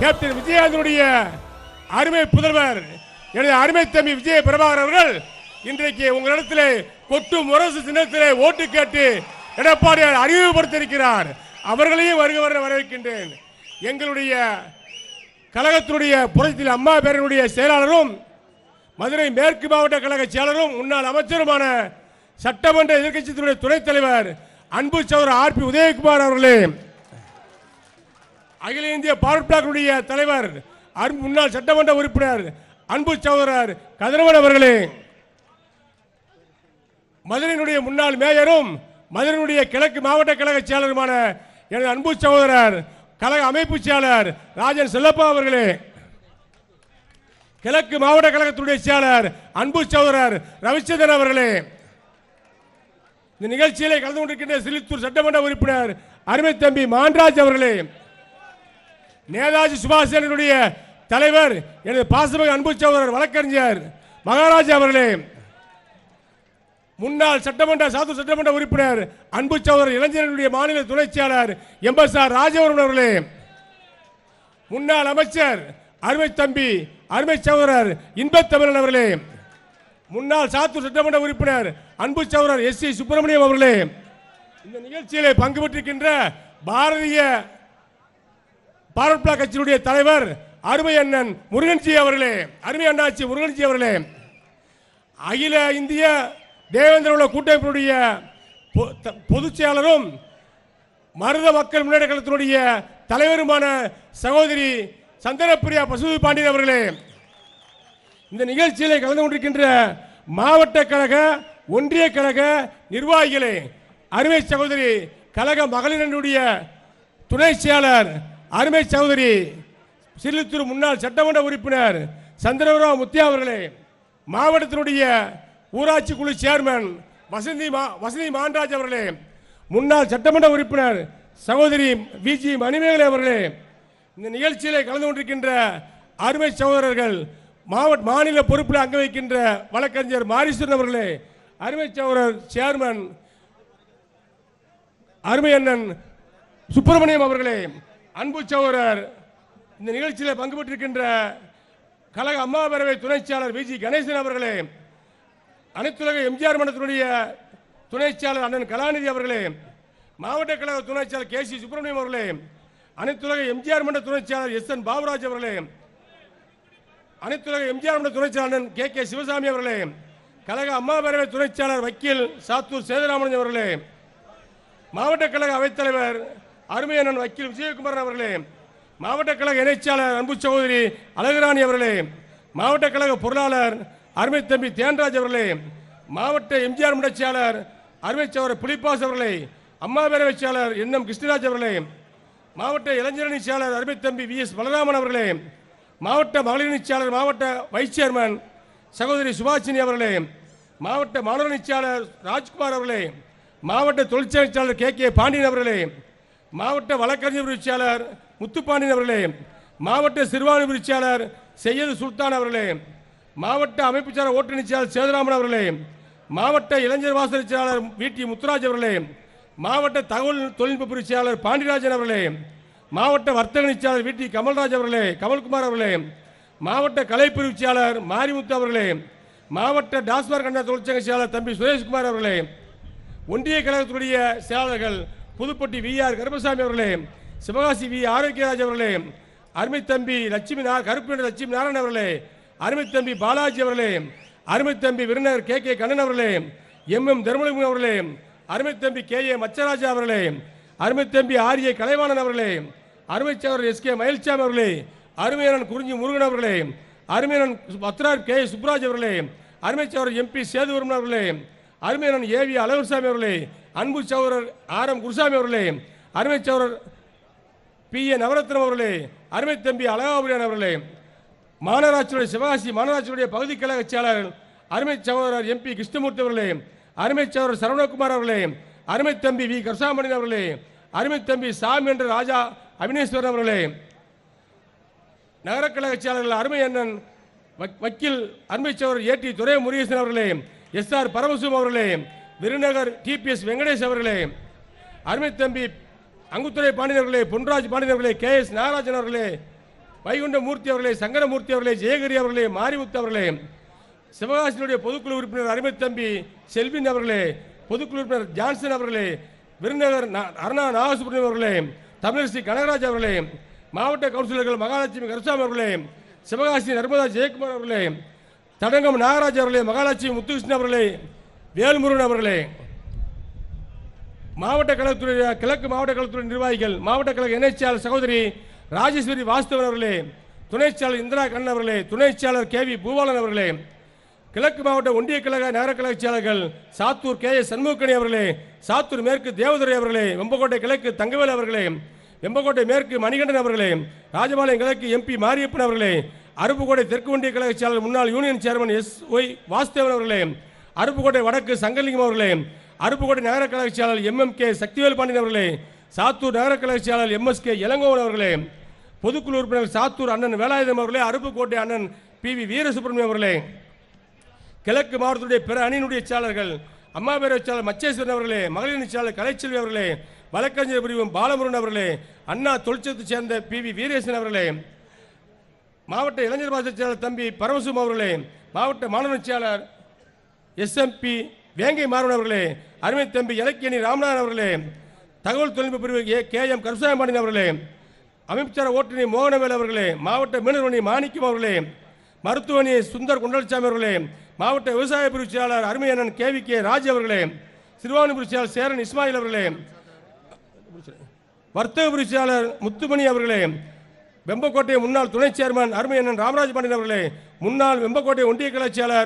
Captain விஜயகாந்தனுடைய அருமை புதல்வர் எனது அருமை தம்பி விஜய பிரபாகர் அவர்கள் இன்றைக்கு உங்களிடத்தில் கொட்டு முரசு சின்னத்திலே ஓட்டு கேட்டு எடப்பாடியார் அறிமுகப்படுத்தியிருக்கிறார். அவர்களையும் வருக வர வரவேற்கின்றேன். எங்களுடைய கழகத்தினுடைய புரட்சியில் அம்மா பேரனுடைய செயலாளரும் மதுரை மேற்கு மாவட்ட கழக செயலரும் முன்னாள் அமைச்சருமான சட்டமன்ற எதிர்க்கட்சியினுடைய துணைத் தலைவர் அன்பு சகோதரர் ஆர் பி உதயகுமார் அவர்களே அகில இந்திய பவர் பிளாக்குடைய தலைவர் முன்னாள் சட்டமன்ற உறுப்பினர் அன்பு சகோதரர் கதிரவன் அவர்களே. மதுரையினுடைய முன்னாள் மேயரும் மதுரையினுடைய கிழக்கு மாவட்ட கழக செயலருமான எனது அன்பு சகோதரர் கழக அமைப்பு செயலர் ராஜன் செல்லப்பா அவர்களே. கிழக்கு மாவட்ட கழகத்துடைய செயலர் அன்பு சகோதரர் ரவிச்சந்திரன் அவர்களே. இந்த நிகழ்ச்சியிலே கலந்து கொண்டிருக்கின்ற சிலித்தூர் சட்டமன்ற உறுப்பினர் அருமை தம்பி மான்ராஜ் அவர்களே. நேதாஜி சுபாஷ் சந்திரனுடைய தலைவர் எனது பாசமிகு அன்பு சகோதரர் வழக்கறிஞர் மகாராஜா அவர்களே. முன்னாள் சட்டமன்ற சாத்தூர் சட்டமன்ற உறுப்பினர் அன்பு சகோதரர் இளைஞர்களுடைய மாநில துணைச் செயலாளர் எம் எஸ் ஆர் ராஜவரன் அவர்களே. முன்னாள் அமைச்சர் அருமை தம்பி அருமை சகோதரர் இன்பத்தமிழன் அவர்களே. முன்னாள் சாத்தூர் சட்டமன்ற உறுப்பினர் அன்பு சகோதரர் எஸ் சி சுப்பிரமணியம் அவர்களே. இந்த நிகழ்ச்சியிலே பங்கு பெற்றிருக்கின்ற பாரதிய பாரத் பிளாக் கட்சியினுடைய தலைவர் அருமை அண்ணன் முருகன்ஜி அவர்களே அருமை அண்ணாச்சி முருகன்ஜி அவர்களே அகில இந்திய தேவேந்திர உள்ள கூட்டமைப்பினுடைய பொ- த- பொதுச் செயலரும் மருத மக்கள் முன்னேற்ற கழகத்தினுடைய தலைவருமான சகோதரி சந்தனப்பிரியா பசுபதி பாண்டியன் அவர்களே இந்த நிகழ்ச்சியில் கலந்து கொண்டிருக்கின்ற மாவட்ட கழக ஒன்றிய கழக நிர்வாகிகளே அருமை சகோதரி கழக மகளிரனுடைய துணை செயலர் அருமை சகோதரி சிறுத்தூர் முன்னாள் சட்டமன்ற உறுப்பினர் சந்திரபுரம் முத்தியா அவர்களே மாவட்டத்தினுடைய ஊராட்சி குழு சேர்மன் வசந்தி மா வசந்தி மான்ராஜ் அவர்களே முன்னாள் சட்டமன்ற உறுப்பினர் சகோதரி விஜி மணிமேகலை அவர்களே இந்த நிகழ்ச்சியில் கலந்து கொண்டிருக்கின்ற அருமை சகோதரர்கள் மாவட்ட மாநில பொறுப்பில் அங்க வைக்கின்ற வழக்கறிஞர் மாரீஸ்வரன் அவர்களே அருமை சகோதரர் சேர்மன் அருமை அண்ணன் சுப்பிரமணியம் அவர்களே அன்பு சௌரர் இந்த நிகழ்ச்சியில் பங்கு பெற்றிருக்கின்ற கழக அம்மா பேரவை துணைச் வி. விஜி கணேசன் அவர்களே அனைத்துலக எம்ஜிஆர் மன்றத்தினுடைய துணைச்சியாளர் அண்ணன் கலாநிதி அவர்களே மாவட்ட கழக துணைச்சியாளர் கே. சி. சுப்பிரமணியம் அவர்களே அனைத்துலக எம்ஜிஆர் மன்ற துணைச்சியாளர் எஸ். என். பாபுராஜ் அவர்களே அனைத்துலக எம்ஜிஆர் மன்ற துணைச் செயலாளர் கே. கே. சிவசாமி அவர்களே கழக அம்மா பேரவை துணைச் செயலாளர் வக்கீல் சாத்தூர் சேதராமன் அவர்களே மாவட்ட கழக அவைத்தலைவர் அருமையண்ணன் வக்கீல் விஜயகுமார் அவர்களே மாவட்ட கழக இணைச்சாளர் அன்பு சகோதரி அழகுராணி அவர்களே மாவட்ட கழக பொருளாளர் அருமை தம்பி தேன்ராஜ் அவர்களே மாவட்ட எம்ஜிஆர் முடச்சியாளர் அருமை சகோதரர் புலிப்பாஸ் அவர்களே அம்மா பேரவை என் எம் கிருஷ்ணராஜ் அவர்களே மாவட்ட இளைஞரணி செயலர் அருமை தம்பி வி எஸ் பலராமன் அவர்களே மாவட்ட மகளிரணி செயலர் மாவட்ட வைஸ் சேர்மன் சகோதரி சுபாஷினி அவர்களே மாவட்ட மாணவர் செயலாளர் ராஜ்குமார் அவர்களே மாவட்ட தொழிற்சாலை கே கே பாண்டியன் அவர்களே மாவட்ட வழக்கறிஞர் விரிச்சியாளர் முத்துப்பாண்டியன் அவர்களே மாவட்ட சிறுவாணி விரிச்சியாளர் செய்யது சுல்தான் அவர்களே மாவட்ட அமைப்புச்சார செயலாளர் ஓட்டுநர் சேதுராமன் அவர்களே மாவட்ட இளைஞர் வாசல் வீட்டி வி. டி. முத்துராஜ் அவர்களே மாவட்ட தகவல் தொழில்நுட்ப பிரிச்சியாளர் பாண்டியராஜன் அவர்களே மாவட்ட வர்த்தக நிச்சயாளர் வி. டி. கமல்ராஜ் அவர்களே கமல்குமார் அவர்களே மாவட்ட கலை கலைப்பிரிவிச்சியாளர் மாரிமுத்து அவர்களே மாவட்ட டாஸ்மார் கண்டா தொழிற்சங்க செயலாளர் தம்பி சுரேஷ்குமார் அவர்களே ஒன்றிய கழகத்துடைய செயலாளர்கள் புதுப்பட்டி வி ஆர் கருப்பசாமி அவர்களே சிவகாசி வி ஆரோக்கியராஜ் அவர்களே அருமை தம்பி லட்சுமி கருப்பு லட்சுமி நாராயணன் அவர்களே அருமை தம்பி பாலாஜி அவர்களே அருமை தம்பி விருந்தர் கே கே கண்ணன் அவர்களே எம் எம் தர்மலிங்கம் அவர்களே அருமை தம்பி கே ஏ மச்சராஜா அவர்களே அருமை தம்பி ஆர் ஏ கலைவாணன் அவர்களே அருமைச்சவர் எஸ் கே மயில்சாமி அவர்களே அருமையனன் குறிஞ்சி முருகன் அவர்களே அருமையனன் பத்ரார் கே சுப்ராஜ் அவர்களே அருமைச்சவர் எம்பி சேதுவர்மன் அவர்களே அருமையனன் ஏவி அழகுசாமி அவர்களே அன்பு சௌரர் ஆர் எம் குருசாமி அவர்களே அருமை சௌரர் பி ஏ நவரத்னம் அவர்களே அருமை தம்பி அழகாபுரியான் அவர்களே மாநகராட்சியுடைய சிவகாசி மாநகராட்சியுடைய பகுதி கழக செயலாளர் அருமை சகோதரர் எம்பி கிருஷ்ணமூர்த்தி அவர்களே அருமை சகோதரர் சரவணகுமார் அவர்களே அருமை தம்பி வி கருசாமணி அவர்களே அருமை தம்பி சாமி என்ற ராஜா அபினேஸ்வரன் அவர்களே நகரக்கழக செயலாளர்கள் அருமை அண்ணன் வக்- வக்கீல் அருமை சகோதரர் ஏடி துரை முருகேசன் அவர்களே எஸ் ஆர் பரமசிவம் அவர்களே விருநகர் டிபிஎஸ் வெங்கடேஷ் அவர்களே அருமை தம்பி அங்குத்துறை பாண்டியர்களே பொன்ராஜ் பாண்டியர்களே அவர்களே கே எஸ் நாகராஜன் அவர்களே வைகுண்டமூர்த்தி அவர்களே சங்கரமூர்த்தி அவர்களே ஜெயகிரி அவர்களே மாரிமுத்து அவர்களே சிவகாசியினுடைய பொதுக்குழு உறுப்பினர் அருமை தம்பி செல்வின் அவர்களே பொதுக்குழு உறுப்பினர் ஜான்சன் அவர்களே விருநகர் அருணா நாகசுப்ரமணியம் அவர்களே தமிழரசி கனகராஜ் அவர்களே மாவட்ட கவுன்சிலர்கள் மகாலட்சுமி கருசாமி அவர்களே சிவகாசி நர்மதா ஜெயக்குமார் அவர்களே தடங்கம் நாகராஜ் அவர்களே மகாலட்சுமி முத்துகிருஷ்ணன் அவர்களே வேல்முருகன் அவர்களே மாவட்ட கழகத்துறை கிழக்கு மாவட்ட கழகத்துறை நிர்வாகிகள் மாவட்ட கழக இணைச்சாளர் சகோதரி ராஜேஸ்வரி வாஸ்தவன் அவர்களே துணைச்சியாளர் இந்திரா கண்ணன் அவர்களே துணைச் செயலாளர் கே வி பூபாலன் அவர்களே கிழக்கு மாவட்ட ஒன்றிய கழக நகர கழக செயலாளர்கள் சாத்தூர் கே எஸ் சண்முகணி அவர்களே சாத்தூர் மேற்கு தேவதுரை அவர்களே வெம்பக்கோட்டை கிழக்கு தங்கவேல் அவர்களே வெம்பக்கோட்டை மேற்கு மணிகண்டன் அவர்களே ராஜபாளையம் கிழக்கு எம்பி மாரியப்பன் அவர்களே அருப்புக்கோட்டை தெற்கு ஒன்றிய கழக செயலாளர் முன்னாள் union chairman S Y Vasudevan அவர்களே அருப்புக்கோட்டை வடக்கு சங்கலிங்கம் அவர்களே அருப்புக்கோட்டை நகர கழக செயலாளர் M M K Sakthivel Pandian அவர்களே சாத்தூர் நகர கழக செயலாளர் எம் எஸ் கே இளங்கோவன் அவர்களே பொதுக்குழு உறுப்பினர் சாத்தூர் அண்ணன் வேலாயுதம் அவர்களே அருப்புக்கோட்டை அண்ணன் பி வி வீரசுப்ரமணியம் அவர்களே கிழக்கு மாவட்டத்துடைய பிற அணியினுடைய செயலாளர்கள் அம்மா பேரவை மச்சேஸ்வரன் அவர்களே மகளிர் செயலாளர் கலைச்செல்வி அவர்களே வழக்கறிஞர் பிரிவும் பாலமுருகன் அவர்களே அண்ணா தொழிற்சத்தை சேர்ந்த பி வி வீரேசன் அவர்களே மாவட்ட இளைஞர் பாச செயலாளர் தம்பி பரமசும் அவர்களே மாவட்ட மாணவ செயலாளர் எஸ்எம்பி வேங்கை மாறன் அவர்களே அருமை தம்பி இலக்கியணி ராமநாதன் அவர்களே தகவல் தொழில்நுட்ப பிரிவு ஏ கே எம் கருசாயமாடின் அவர்களே அமைச்சர் ஓட்டுநி மோகனவேல் அவர்களே மாவட்ட மீனவணி மாணிக்கம் அவர்களே மருத்துவணி சுந்தர் குண்டலசாமி அவர்களே மாவட்ட விவசாய பிரிவு செயலாளர் Arumaiyannan K V K Raj அவர்களே சிறுவாணி செயலாளர் சேரன் இஸ்மாயில் அவர்களே வர்த்தக பிரிவு செயலாளர் முத்துமணி அவர்களே வெம்பக்கோட்டை முன்னாள் துணை சேர்மன் அருமையண்ணன் ராமராஜ் பாண்டியன் அவர்களே முன்னாள் வெம்பக்கோட்டை ஒன்றிய கழக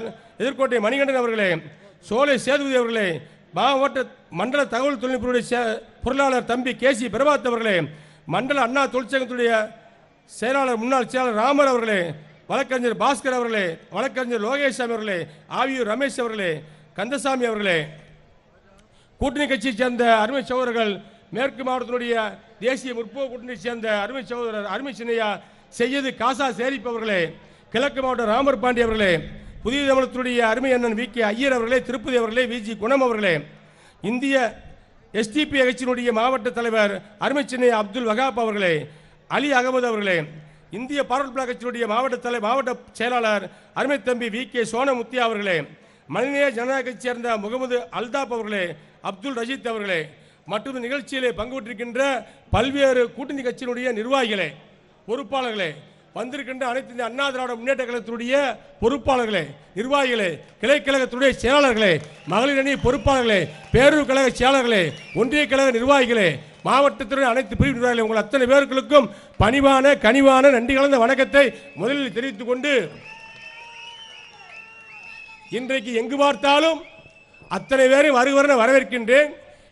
எதிர்கோட்டை மணிகண்டன் அவர்களே சோலை சேதுபதி அவர்களே மாவட்ட மண்டல தகவல் தொழில்நுட்பத்துடைய பொருளாளர் தம்பி கேசி பிரபாத் அவர்களே மண்டல அண்ணா தொழிற்சங்கத்துடைய செயலாளர் முன்னாள் செயலாளர் ராமர் அவர்களே வழக்கறிஞர் பாஸ்கர் அவர்களே வழக்கறிஞர் லோகேஷ் அவர்களே ஆவியூர் ரமேஷ் அவர்களே கந்தசாமி அவர்களே. கூட்டணி கட்சியை சேர்ந்த அருமை சகோதரர்கள் மேற்கு மாவட்டத்தினுடைய தேசிய முற்போக்கு கூட்டணியை சேர்ந்த அருமை சகோதரர் அருமை சின்னையா செய்யது காசா சேரிப்பவர்களே கிழக்கு மாவட்ட ராமர் பாண்டி அவர்களே புதிய தமிழகத்துடைய அருமை அண்ணன் வி கே ஐயர் அவர்களே திருப்பதி அவர்களே வி ஜி குணம் அவர்களே இந்திய எஸ்டிபி கட்சியினுடைய மாவட்ட தலைவர் அருமை சின்னையா அப்துல் வகாப் அவர்களே அலி அகமது அவர்களே இந்திய பாரல் பிளாக் கட்சியினுடைய மாவட்ட தலை மாவட்ட செயலாளர் அருமை தம்பி வி கே சோனமுத்தியா அவர்களே மனிதநேய ஜனநாயக கட்சி சேர்ந்த முகமது அல்தாப் அவர்களே அப்துல் ரஷீத் அவர்களே மற்றும் நிகழ்ச்சியிலே பங்கு பெற்றிருக்கின்ற பல்வேறு கூட்டணி கட்சியினுடைய நிர்வாகிகளே பொறுப்பாளர்களே வந்திருக்கின்ற அனைத்து இந்த அண்ணா திராவிட முன்னேற்ற கழகத்தினுடைய பொறுப்பாளர்களே நிர்வாகிகளே கிளைக்கழகத்துடைய செயலாளர்களே மகளிர் அணி பொறுப்பாளர்களே பேரூர் கழக செயலாளர்களே ஒன்றிய கழக நிர்வாகிகளே மாவட்டத்துடைய அனைத்து பிரிவு நிர்வாகிகளே உங்கள் அத்தனை பேர்களுக்கும் பணிவான கனிவான நன்றி கலந்த வணக்கத்தை முதலில் தெரிவித்துக் கொண்டு இன்றைக்கு எங்கு பார்த்தாலும் அத்தனை பேரும் வருகிறன வரவேற்கின்றேன்.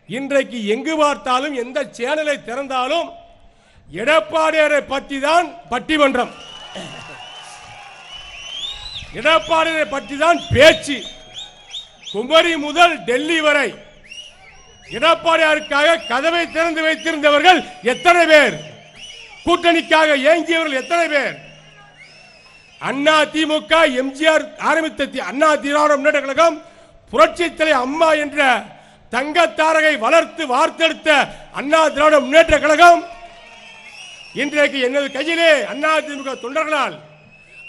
இன்றைக்கு எங்கு பார்த்தாலும் எந்த சேனலை திறந்தாலும் எடப்பாடியாரை பற்றி தான் பட்டிமன்றம். எடப்பாடியாரை பற்றி தான் பேச்சு. குமரி முதல் டெல்லி வரை. எடப்பாடியாருக்காக கதவை திறந்து வைத்திருந்தவர்கள் எத்தனை பேர்? கூட்டணிக்காக ஏங்கியவர்கள் எத்தனை பேர்? அண்ணா திமுக எம்ஜிஆர் ஆரம்பித்த அண்ணா திராவிட முன்னேற்ற கழகம் புரட்சி தலை அம்மா என்ற தங்க தாரகை வளர்த்து வார்த்தெடுத்த அண்ணா திராவிட முன்னேற்ற கழகம் இன்றைக்கு எனது கையிலே அண்ணா திமுக தொண்டர்களால்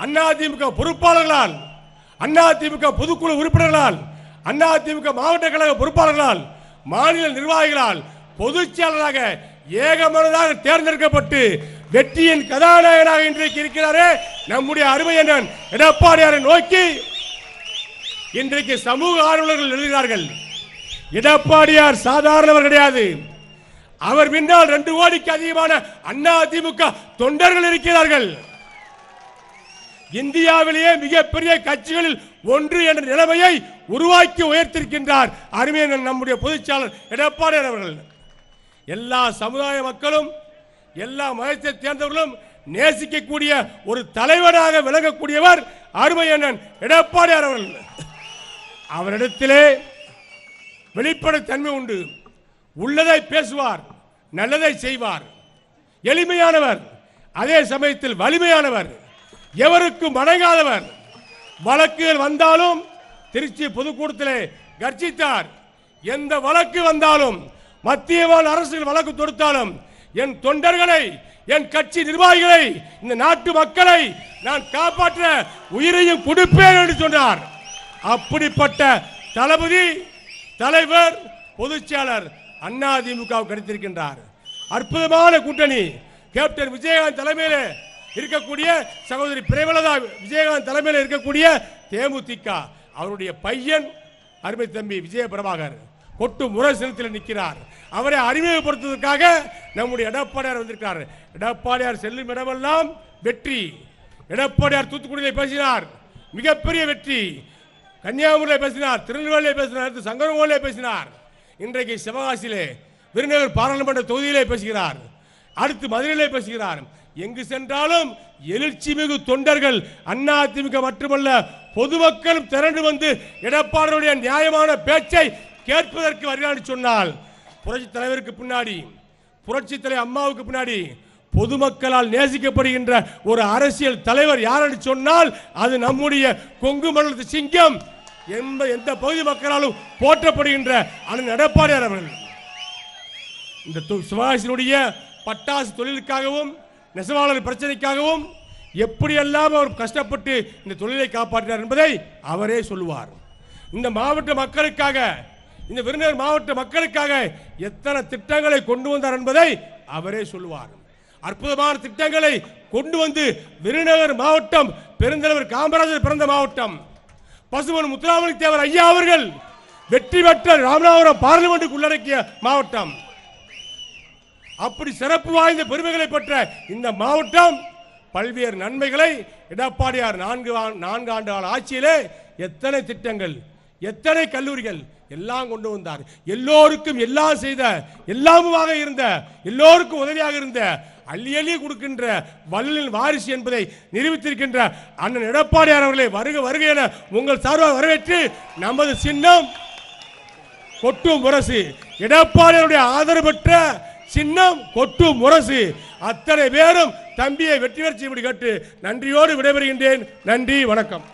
அண்ணா திமுக பொறுப்பாளர்களால் அண்ணா திமுக பொதுக்குழு உறுப்பினர்களால் அண்ணா திமுக மாவட்ட கழக பொறுப்பாளர்களால் மாநில நிர்வாகிகளால் பொதுச் செயலராக ஏகமனதாக தேர்ந்தெடுக்கப்பட்டு வெற்றியின் கதாநாயகனாக இன்றைக்கு இருக்கிறாரே நம்முடைய அருமை அண்ணன் எடப்பாடியாரை நோக்கி இன்றைக்கு சமூக ஆர்வலர்கள் எழுதுகிறார்கள் எடப்பாடியார் சாதாரணவர் கிடையாது. அவர் பின்னால் ரெண்டு கோடிக்கு அதிகமான அண்ணா அதிமுக தொண்டர்கள் இருக்கிறார்கள். இந்தியாவிலேயே மிகப்பெரிய கட்சிகளில் ஒன்று என்ற நிலைமையை உருவாக்கி உயர்த்திருக்கின்றார் அருமையன் நம்முடைய பொதுச்சாளர் எடப்பாடி அவர்கள். எல்லா சமுதாய மக்களும் எல்லா மதத்தை சேர்ந்தவர்களும் நேசிக்கக்கூடிய ஒரு தலைவராக விளங்கக்கூடியவர் அருமையண்ணன் எடப்பாடியார் அவர்கள். அவரிடத்திலே வெளிப்படைத்தன்மை உண்டு. உள்ளதை பேசுவார். நல்லதை செய்வார். எளிமையானவர் அதே சமயத்தில் வலிமையானவர் எவருக்கும் வணங்காதவர். வழக்குகள் வந்தாலும் திருச்சி பொதுக்கூட்டத்திலே கர்ஜித்தார். எந்த வழக்கு வந்தாலும் மத்திய அரசுகள் வழக்கு தொடுத்தாலும் என் தொண்டர்களை என் கட்சி நிர்வாகிகளை இந்த நாட்டு மக்களை நான் காப்பாற்ற உயிரையும் கொடுப்பேன் என்று சொன்னார். அப்படிப்பட்ட தளபதி தலைவர் பொதுச்செயலர் அண்ணா திமுக கிடைத்திருக்கின்றார் அற்புதமான கூட்டணி. கேப்டன் விஜயகாந்த் தலைமையில் இருக்கக்கூடிய சகோதரி பிரேமலதா விஜயகாந்த் தலைமையில் இருக்கக்கூடிய தேமுதிக. அவருடைய பையன் அருமை தம்பி விஜய பிரபாகர் கொட்டு முரசனத்தில் நிற்கிறார். அவரை அறிமுகப்படுத்துவதற்காக நம்முடைய எடப்பாடியார் வந்திருக்கிறார். எடப்பாடியார் செல்லும் இடமெல்லாம் வெற்றி. எடப்பாடியார் தூத்துக்குடியில் பேசினார். மிகப்பெரிய வெற்றி. கன்னியாகுமரியில் பேசினார். திருநெல்வேலியில் பேசினார். அடுத்து பேசினார். இன்றைக்கு சிவகாசியிலே விருதுநகர் பாராளுமன்ற தொகுதியிலே பேசுகிறார். அடுத்து மதுரையிலே பேசுகிறார். எங்கு சென்றாலும் எழுச்சி மிகு தொண்டர்கள் அண்ணா அதிமுக மட்டுமல்ல பொதுமக்களும் திரண்டு வந்து எடப்பாடியுடைய நியாயமான பேச்சை கேட்பதற்கு வருகிறார் சொன்னால் புரட்சி தலைவருக்கு பின்னாடி புரட்சி தலைவர் அம்மாவுக்கு பின்னாடி பொதுமக்களால் நேசிக்கப்படுகின்ற ஒரு அரசியல் தலைவர் யார் சொன்னால் அது நம்முடைய கொங்கு மண்டலத்து சிங்கம். எந்த எந்த பகுதி மக்களாலும் போற்றப்படுகின்ற அண்ணன் எடப்பாடியார் அவர்கள். இந்த தொ- பட்டாசு தொழிலுக்காகவும் நெசவாளர் பிரச்சனைக்காகவும் எப்படியெல்லாம் அவர் கஷ்டப்பட்டு இந்த தொழிலை காப்பாற்றினார் என்பதை அவரே சொல்லுவார். இந்த மாவட்ட மக்களுக்காக இந்த விருதுநகர் மாவட்ட மக்களுக்காக எத்தனை திட்டங்களை கொண்டு வந்தார் என்பதை அவரே சொல்லுவார். அற்புதமான திட்டங்களை கொண்டு வந்து விருதுநகர் மாவட்டம் பெருந்தலைவர் காமராஜர் பிறந்த மாவட்டம் பசுமன் முத்துராமலிங்க தேவர் ஐயா அவர்கள் வெற்றி பெற்ற ராமநாதபுரம் பார்லிமெண்ட்டுக்கு உள்ளடக்கிய மாவட்டம். அப்படி சிறப்பு வாய்ந்த பெருமைகளை பெற்ற இந்த மாவட்டம் பல்வேறு நன்மைகளை எடப்பாடியார் நான்கு ஆ- நான்கு ஆண்டு கால ஆட்சியிலே எத்தனை திட்டங்கள் எத்தனை கல்லூரிகள் எல்லாம் கொண்டு வந்தார். எல்லோருக்கும் எல்லாம் செய்த எல்லாமுமாக இருந்த எல்லோருக்கும் உதவியாக இருந்த அள்ளி அள்ளி கொடுக்கின்ற வள்ளலின் வாரிசு என்பதை நிரூபித்திருக்கின்ற அண்ணன் எடப்பாடியார் அவர்களை வருக வருக என உங்கள் சார்பாக வரவேற்று நமது சின்னம் கொட்டும் முரசு. எடப்பாடியாருடைய ஆதரவு பெற்ற சின்னம் கொட்டும் முரசு. அத்தனை பேரும் தம்பியை வெற்றி வெற்றி இப்படி கேட்டு நன்றியோடு விடைபெறுகின்றேன். நன்றி வணக்கம்.